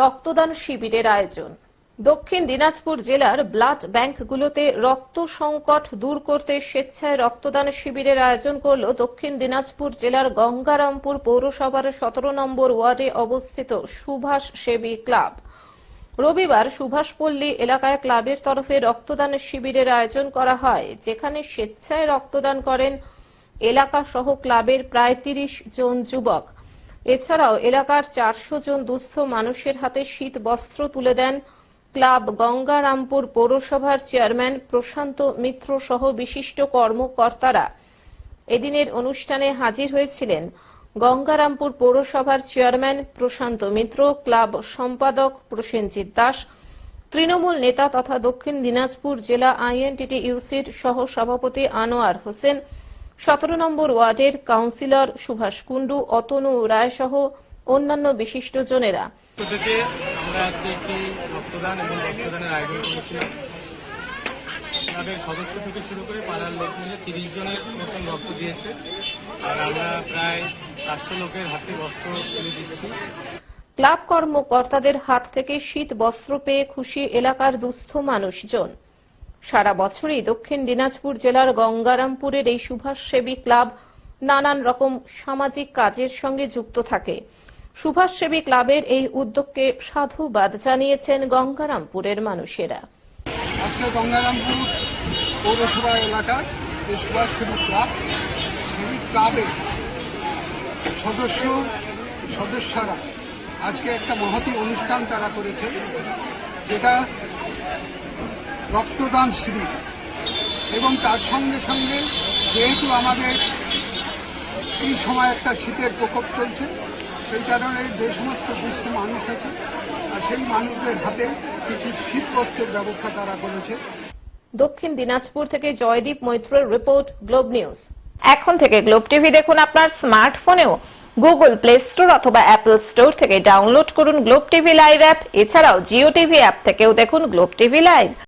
রক্তদান শিবিরের আয়োজন। দক্ষিণ দিনাজপুর জেলার ব্লাড ব্যাংকগুলোতে রক্ত সংকট দূর করতে স্বেচ্ছায় রক্তদান শিবিরের আয়োজন করল দক্ষিণ দিনাজপুর জেলার গঙ্গারামপুর পৌরসভার সতেরো নম্বর ওয়ার্ডে অবস্থিত সুভাষ সেবী ক্লাব। রবিবার সুভাষপল্লী এলাকায় ক্লাবের তরফে রক্তদান শিবিরের আয়োজন করা হয়, যেখানে স্বেচ্ছায় রক্তদান করেন এলাকা সহ ক্লাবের প্রায় তিরিশ জন যুবক। এছাড়াও এলাকার চারশো জন দুস্থ মানুষের হাতে শীত বস্ত্র তুলে দেন ক্লাব গঙ্গারামপুর পৌরসভার চেয়ারম্যান প্রশান্ত মিত্র সহ বিশিষ্ট কর্মকর্তারা। এদিনের অনুষ্ঠানে হাজির হয়েছিলেন গঙ্গারামপুর পৌরসভার চেয়ারম্যান প্রশান্ত মিত্র, ক্লাব সম্পাদক প্রসেনজিৎ দাস, তৃণমূল নেতা তথা দক্ষিণ দিনাজপুর জেলা আইএনটিটি ইউসির সহ সভাপতি আনোয়ার হোসেন সতেরো নম্বর ওয়ার্ডের কাউন্সিলর সুভাষ কুণ্ডু অতনু রায় সহ অন্যান্য বিশিষ্টজনেরা পক্ষ থেকে আমরা আজকে একটি রক্তদান এবং রক্তদানের আয়োজন করেছিলাম। ক্লাবের সদস্য থেকে শুরু করে পাড়ার লোক মিলে তিরিশ জনের মতন রক্ত দিয়েছে। আর আমরা প্রায় চারশো লোকের হাতে বস্ত্র তুলে দিচ্ছি। ক্লাব কর্মকর্তাদের হাত থেকে শীত বস্ত্র পেয়ে খুশি এলাকার দুস্থ মানুষজন। সারা বছরই দক্ষিণ দিনাজপুর জেলার গঙ্গারামপুরের এই সুভাষ সেবী ক্লাব নানান রকম সামাজিক কাজের সঙ্গে যুক্ত থাকে। সুভাষ সেবী ক্লাবের এই উদ্যোগকে সাধুবাদ জানিয়েছেন গঙ্গারামপুরের মানুষেরা। আজকে গঙ্গারামপুর পৌরসভা এলাকার এই সুভাষ সেবী ক্লাব সেবী ক্লাবের সদস্য, সদস্যরা আজকে একটা মহতি অনুষ্ঠান তারা করেছে যেটা রক্তদান শিবির। এবং তার সঙ্গে সঙ্গে যেহেতু আমাদের এই সময় একটা শীতের প্রকোপ চলছে, সেই কারণে যে সমস্ত দুস্থ মানুষ আছে, আর সেই মানুষদের হাতে কিছু শীত বস্ত্রের ব্যবস্থা তারা করেছে। দক্ষিণ দিনাজপুর থেকে জয়দীপ মৈত্রের রিপোর্ট, গ্লোব নিউজ। এখন থেকে গ্লোব টিভি দেখুন আপনার স্মার্টফোনেও। গুগল প্লে স্টোর অথবা অ্যাপল স্টোর থেকে ডাউনলোড করুন গ্লোব টিভি লাইভ অ্যাপ। এছাড়াও জিও টিভি অ্যাপ থেকেও দেখুন গ্লোব টিভি লাইভ।